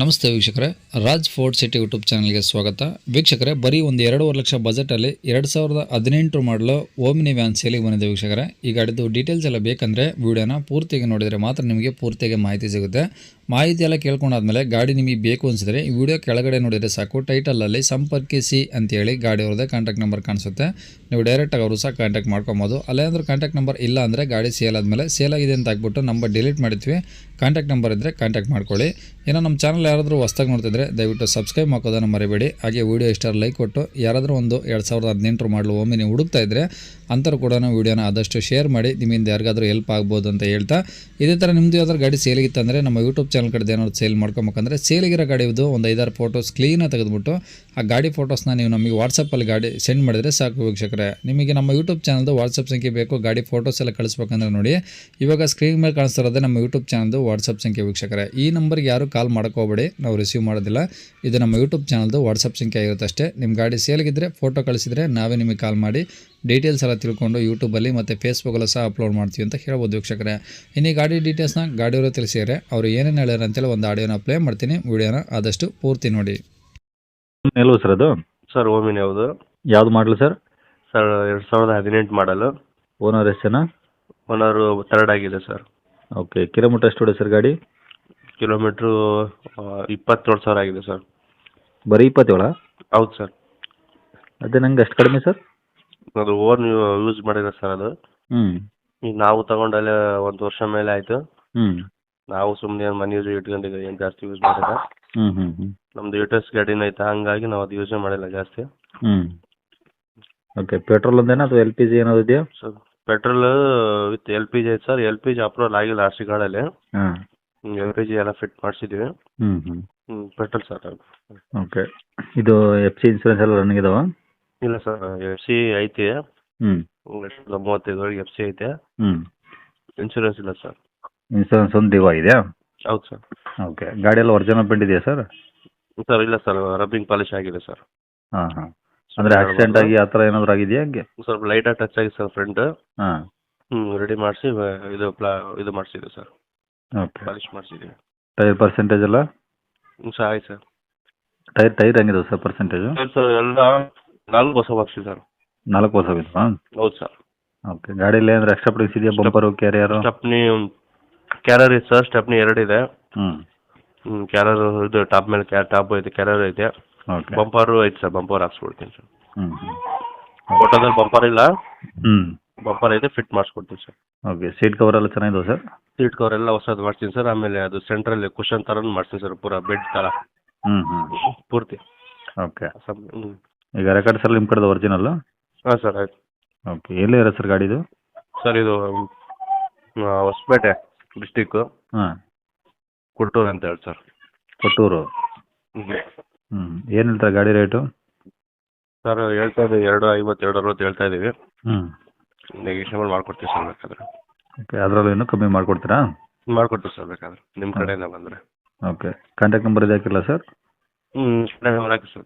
ನಮಸ್ತೆ ವೀಕ್ಷಕರೇ, Raj fort city YouTube ಚಾನಲ್ಗೆ ಸ್ವಾಗತ. ವೀಕ್ಷಕರೇ, ಬರೀ ಒಂದು ಎರಡೂವರೆ ಲಕ್ಷ ಬಜೆಟಲ್ಲಿ ಎರಡು ಸಾವಿರದ ಹದಿನೆಂಟು ಮಾಡಲು ಓಮಿನಿ ವ್ಯಾನ್ ಸೇಲಿಗೆ ಬಂದಿದೆ ವೀಕ್ಷಕರೇ. ಈ ಗಾಡಿದು ಡೀಟೇಲ್ಸ್ ಎಲ್ಲ ಬೇಕಂದರೆ ವೀಡಿಯೋನ ಪೂರ್ತಿಯಾಗಿ ನೋಡಿದರೆ ಮಾತ್ರ ನಿಮಗೆ ಪೂರ್ತಿಯಾಗಿ ಮಾಹಿತಿ ಸಿಗುತ್ತೆ. ಮಾಹಿತಿ ಎಲ್ಲ ಕೇಳ್ಕೊಂಡಾದ್ಮೇಲೆ ಗಾಡಿ ನಿಮಗೆ ಬೇಕು ಅನಿಸಿದ್ರೆ ಈ ವಿಡಿಯೋ ಕೆಳಗಡೆ ನೋಡಿದರೆ ಸಾಕು. ಟೈಟಲಲ್ಲಿ ಸಂಪರ್ಕಿಸಿ ಅಂತೇಳಿ ಗಾಡಿಯವ್ರದ್ದೇ ಕಾಂಟ್ಯಾಕ್ಟ್ ನಂಬರ್ ಕಾಣಿಸುತ್ತೆ. ನೀವು ಡೈರೆಕ್ಟಾಗಿ ಅವರು ಸಹ ಕಾಂಟ್ಯಾಕ್ಟ್ ಮಾಡ್ಕೊಬೋದು. ಅಲ್ಲೇ ಅಂದರೆ ಕಾಂಟ್ಯಾಕ್ಟ್ ನಂಬರ್ ಇಲ್ಲ ಅಂದರೆ ಗಾಡಿ ಸೇಲ್ ಆದಮೇಲೆ ಸೇಲ್ ಆಗಿದೆ ಅಂತ ಹಾಕ್ಬಿಟ್ಟು ನಂಬರ್ ಡಿಲೀಟ್ ಮಾಡ್ತೀವಿ ಕಾಂಟ್ಯಾಕ್ಟ್ ನಂಬರ್ ಇದ್ದರೆ ಕಾಂಟ್ಯಾಕ್ಟ್ ಮಾಡ್ಕೊಳ್ಳಿ. ಏನೋ ನಮ್ಮ ಚಾನಲ್ ಯಾರಾದರೂ ಹೊಸ್ದಾಗಿ ನೋಡ್ತಿದ್ರೆ ದಯವಿಟ್ಟು ಸಬ್ಸ್ಕ್ರೈಬ್ ಹಾಕೋದನ್ನು ಮರಿಬೇಡಿ. ಹಾಗೆ ವಿಡಿಯೋ ಇಷ್ಟ ಲೈಕ್ ಕೊಟ್ಟು, ಯಾರಾದರೂ ಒಂದು ಎರಡು ಸಾವಿರದ ಹದಿನೆಂಟರು ಮಾಡಲು ಒಮ್ಮೆ ನೀವು ಹುಡುಕ್ತಾ ಇದ್ದರೆ ಅಂತರು ಕೂಡ ವೀಡಿಯೋನ ಆದಷ್ಟು ಶೇರ್ ಮಾಡಿ, ನಿಮ್ಮಿಂದ ಯಾರಿಗಾದರೂ ಹೆಲ್ಪ್ ಆಗ್ಬೋದು ಅಂತ ಹೇಳ್ತಾ. ಇದೇ ಥರ ನಿಮ್ಮದು ಯಾವ್ದಾದ್ರು ಗಾಡಿ ಸೇಲಿಗಿತ್ತಂದರೆ ನಮ್ಮ ಯೂಟ್ಯೂಬ್ ಚಾನಲ್ ಕಡೆ ಏನಾದ್ರು ಸೇಲ್ ಮಾಡ್ಕೊಬೇಕಂದ್ರೆ ಸೇಲಿಗಿರೋ ಗಾಡಿ ಇದು ಒಂದು ಐದಾರು ಫೋಟೋಸ್ ಕ್ಲೀನಾಗಿ ತೆಗೆದುಬಿಟ್ಟು, ಆ ಗಾಡಿ ಫೋಟೋಸ್ನ ನೀವು ನಮಗೆ ವಾಟ್ಸಪ್ಪಲ್ಲಿ ಗಾಡಿ ಸೆಂಡ್ ಮಾಡಿದರೆ ಸಾಕು ವೀಕ್ಷಕರೇ. ನಿಮಗೆ ನಮ್ಮ ಯೂಟ್ಯೂಬ್ ಚಾನಲ್ದು ವಾಟ್ಸಪ್ ಸಂಖ್ಯೆ ಬೇಕು. ಗಾಡಿ ಫೋಟೋಸ್ ಎಲ್ಲ ಕಳಿಸ್ಬೇಕಂದ್ರೆ ನೋಡಿ. ಇವಾಗ ಸ್ಕ್ರೀನ್ ಮೇಲೆ ಕಾಣಿಸ್ತಾ ಇರೋದೇ ನಮ್ಮ ಯೂಟ್ಯೂಬ್ ಚಾನಲ್ದು ವಾಟ್ಸಪ್ ಸಂಖ್ಯೆ ವೀಕ್ಷಕರೇ. ಈ ನಂಬರ್ಗೆ ಯಾರು ಕಾಲ್ ಮಾಡ್ಕೋಬೇಡಿ. ನಾವು ರಿಸೀವ್ ಮಾಡೋದಿಲ್ಲ. ಇದು ನಮ್ಮ ಯೂಟ್ಯೂಬ್ ಚಾನಲ್ದು ವಾಟ್ಸಪ್ ಸಂಖ್ಯೆ ಆಗಿರುತ್ತೆ ಅಷ್ಟೇ. ನಿಮ್ಮ ಗಾಡಿ ಸೇಲ್ಗಿದ್ರೆ ಫೋಟೋ ಕಳಿಸಿದರೆ ನಾವೇ ನಿಮಗೆ ಕಾಲ್ ಮಾಡಿ ಡೀಟೇಲ್ಸ್ ಎಲ್ಲ ತಿಳ್ಕೊಂಡು ಯೂಟ್ಯೂಬಲ್ಲಿ ಮತ್ತು ಫೇಸ್ಬುಕ್ಕಲ್ಲೂ ಸಹ ಅಪ್ಲೋಡ್ ಮಾಡ್ತೀವಿ ಅಂತ ಹೇಳ್ಬೋದು ವೀಕ್ಷಕರೇ. ಇನ್ನು ಈ ಗಾಡಿ ಡೀಟೇಲ್ಸ್ನ ಗಾಡಿಯವರು ತಿಳಿಸಿದರೆ ಅವರು ಏನೇನು ಹೇಳ್ಯಾರ ಅಂತೇಳಿ ಒಂದು ಆಡಿಯೋನ ಪ್ಲೇ ಮಾಡ್ತೀನಿ. ವಿಡಿಯೋನ ಆದಷ್ಟು ಪೂರ್ತಿ ನೋಡಿ. ಸರ್ ಅದು? ಸರ್ ಓಮಿನ್ ಯಾವುದು? ಯಾವ್ದು ಮಾಡಲು ಸರ್ ಸರ್ ಎರಡು ಸಾವಿರದ ಹದಿನೆಂಟು ಮಾಡಲು. ಓನರ್ ಎಷ್ಟು ಜನ ಓನರ್ ಥರ್ಡ್ ಆಗಿದೆ ಸರ್. ಓಕೆ ಕಿಲೋಮೀಟರ್ ಎಷ್ಟು ಹೊಡೆ ಸರ್ ಗಾಡಿ? ಕಿಲೋಮೀಟ್ರು ಇಪ್ಪತ್ತೇಳು ಸಾವಿರ ಆಗಿದೆ ಸರ್. ಬರೀ ಇಪ್ಪತ್ತೇಳ? ಹೌದು ಸರ್. ಅದೇ ನಂಗೆ ಅಷ್ಟು ಕಡಿಮೆ ಸರ್? ಅದು ಓನ್ ಯೂಸ್ ಮಾಡಿದ್ರೆ ಸರ್ ಅದು. ಹ್ಞೂ ಈಗ ನಾವು ತಗೊಂಡಲ್ಲೇ ಒಂದು ವರ್ಷ ಮೇಲೆ ಆಯಿತು. ಹ್ಞೂ ನಾವು ಸುಮ್ಮನೆ ಮನೆ ಯೂಸ್ ಇಟ್ಕೊಂಡಿದ್ದೀವಿ ಏನು ಜಾಸ್ತಿ ಯೂಸ್ ಮಾಡಿಲ್ಲ. ಹ್ಞೂ ಹ್ಞೂ ಹ್ಞೂ ನಮ್ದು ಯೂಟರ್ಸ್ ಗಾಡಿನ ಐತೆ ಹಂಗಾಗಿ ನಾವು ಅದು ಯೂಸೇ ಮಾಡಿಲ್ಲ ಜಾಸ್ತಿ. ಹ್ಞೂ ಓಕೆ ಪೆಟ್ರೋಲ್ ಒಂದೇನಾ ಅಥವಾ ಎಲ್ ಪಿ ಜಿ ಏನಾದ್ರು ಇದೆಯಾ? Sir petrol with L P G ಐತೆ sir L P G approval ಆಗಿಲ್ಲ ಆರ್ ಸಿ ಹಾಂ. ಎಲ್ ಪಿ ಜಿ ಎಲ್ಲ ಫಿಟ್ ಮಾಡಿಸಿದ್ದೀವಿ ಹ್ಞೂ ಹ್ಞೂ ಹ್ಞೂ ಪೆಟ್ರೋಲ್ ಸರ್ ಓಕೆ ಇದು ಎಫ್ ಸಿ ಇನ್ಸೂರೆನ್ಸ್ ಎಲ್ಲ ರನ್ನಿಂಗ್ ಇದಾವ? ಇಲ್ಲ ಸರ್ ಎಫ್ ಸಿ ಐತಿ. ಹ್ಞೂ ಎರಡು ಸಾವಿರದ ಮೂವತ್ತೈದರೊಳಗೆ ಎಫ್ ಸಿ ಐತೆ. ಹ್ಞೂ ಇನ್ಶೂರೆನ್ಸ್ ಇಲ್ಲ ಸರ್ ಇನ್ಸೂರೆನ್ಸ್ ಒಂದು ಇದೆಯಾ? ಹೌದು ಸರ್ ಓಕೆ ಗಾಡಿ ಎಲ್ಲ ಒರಿಜಿನಲ್ ಪೆಂಟ್ ಇದೆಯಾ ಸರ್ ಸರ್ ಇಲ್ಲ ಸರ್ ರಬ್ಬಿಂಗ್ ಪಾಲಿಶ್ ಆಗಿದೆ ಸರ್ ಹಾಂ ಹಾಂ. ಅಂದರೆ ಆಕ್ಸಿಡೆಂಟ್ ಆಗಿ ಆತರ ಏನಾದರೂ ಆಗಿದೆಯಾ ಹಂಗೆ? ಸ್ವಲ್ಪ ಲೈಟಾಗಿ ಟಚ್ ಆಗಿ ಸರ್ ಫ್ರಂಟ್ ಹಾ. ಹ್ಮ್ ರೆಡಿ ಮಾಡಿಸಿ ಇದು ಪ್ಲಾ ಇದು ಮಾಡಿಸಿದ್ವಿ ಸರ್. ಓಕೆ ಪಾಲಿಶ್ ಮಾಡಿಸಿದ್ವಿ ಟೈರ್ ಪರ್ಸೆಂಟೇಜ್ ಎಲ್ಲ? ಹ್ಞೂ ಸರ್ ಆಯ್ತು ಸರ್. ಟೈರ್ ಟೈರ್ ಹೆಂಗಿದೆ ಸರ್ ಪರ್ಸೆಂಟೇಜ್ ಸರ್ ಎಲ್ಲ ನಾಲ್ಕು ಹೊಸ ಹಾಕ್ಸಿ ಸರ್. ನಾಲ್ಕು ವರ್ಷ ಆಗಿತ್ತು ಹೌದು ಸರ್. ಓಕೆ ಗಾಡಿಯಲ್ಲಿ ಅಂದ್ರೆ ಎಕ್ಸ್ಟ್ರಾ ಪ್ರೈಸ್ ಇದೆಯಾ ಬಂಪರ್ ಕ್ಯಾರಿಯರು ಸ್ಟೆಪ್ನಿ ಕ್ಯಾರರ್ ಇದೆ ಸರ್ ಸ್ಟೆಪ್ನಿ ಎರಡು ಇದೆ. ಹ್ಮ್. ಕ್ಯಾರರ್ ಇದು ಟಾಪ್ ಮೇಲೆ ಕ್ಯಾ ಟಾಪ್ ಐತೆ ಕ್ಯಾರರ್ ಐತೆ ಓಕೆ ಬಂಪರು ಐತೆ ಸರ್ ಬಂಪರ್ ಹಾಕ್ಸ್ಕೊಡ್ತೀನಿ ಸರ್ ಹ್ಞೂ ಹ್ಞೂ ಫೋಟೋದಲ್ಲಿ ಬಂಪರ್ ಇಲ್ಲ? ಹ್ಞೂ ಬಂಪರ್ ಐತೆ ಫಿಟ್ ಮಾಡಿಸ್ಕೊಡ್ತೀನಿ ಸರ್ ಓಕೆ ಸೀಟ್ ಕವರ್ ಎಲ್ಲ ಚೆನ್ನಾಗಿದಾವೆ ಸರ್ ಸೀಟ್ ಕವರ್ ಎಲ್ಲ ಹೊಸದು ಮಾಡ್ತೀನಿ ಸರ್ ಆಮೇಲೆ ಅದು ಸೆಂಟ್ರಲ್ಲಿ ಕುಷನ್ ಥರ ಮಾಡ್ತೀನಿ ಸರ್ ಪೂರಾ ಬೆಡ್ ಥರ ಹ್ಞೂ ಹ್ಞೂ ಪೂರ್ತಿ. ಓಕೆ ಹ್ಞೂ ಈಗ ರೆಕಾರ್ಡ್ಸ್ ಎಲ್ಲ ನಿಮ್ಮ ಕಡೆದು ಒರಿಜಿನಲ್ ಹಾಂ ಸರ್ ಆಯ್ತು. ಓಕೆ ಎಲ್ಲಿ ಇರೋ ಸರ್ ಗಾಡಿದು? ಸರ್ ಇದು ಹೊಸಪೇಟೆ ಡಿಸ್ಟಿಕ್ಕು ಹಾಂ. ಕುಟ್ಟೂರು ಅಂತ ಹೇಳಿ ಸರ್ ಕೊಟ್ಟೂರು? ಹ್ಞೂ ಏನು ಹೇಳ್ತಾರೆ ಗಾಡಿ ರೇಟು? ಸರ್ ಹೇಳ್ತಾ ಇದ್ದೀವಿ ಎರಡು ಐವತ್ತು ಎರಡು ಅರವತ್ತು ಹೇಳ್ತಾ ಇದ್ದೀವಿ. ಹ್ಞೂ ನೆಗೆಷಿಯಬಲ್ ಮಾಡ್ಕೊಡ್ತೀವಿ ಸರ್ ಬೇಕಾದ್ರೆ. ಓಕೆ ಅದರಲ್ಲೂ ಇನ್ನೂ ಕಮ್ಮಿ ಮಾಡ್ಕೊಡ್ತೀರಾ? ಮಾಡ್ಕೊಡ್ತೀವಿ ಸರ್ ಬೇಕಾದ್ರೆ. ನಿಮ್ಮ ಕಡೆಯಿಂದ ಬಂದರೆ. ಓಕೆ ಕಾಂಟ್ಯಾಕ್ಟ್ ನಂಬರ್ ಇದೆ ಹಾಕಿಲ್ಲ ಸರ್? ಹ್ಞೂ ಹಾಕಿ ಸರ್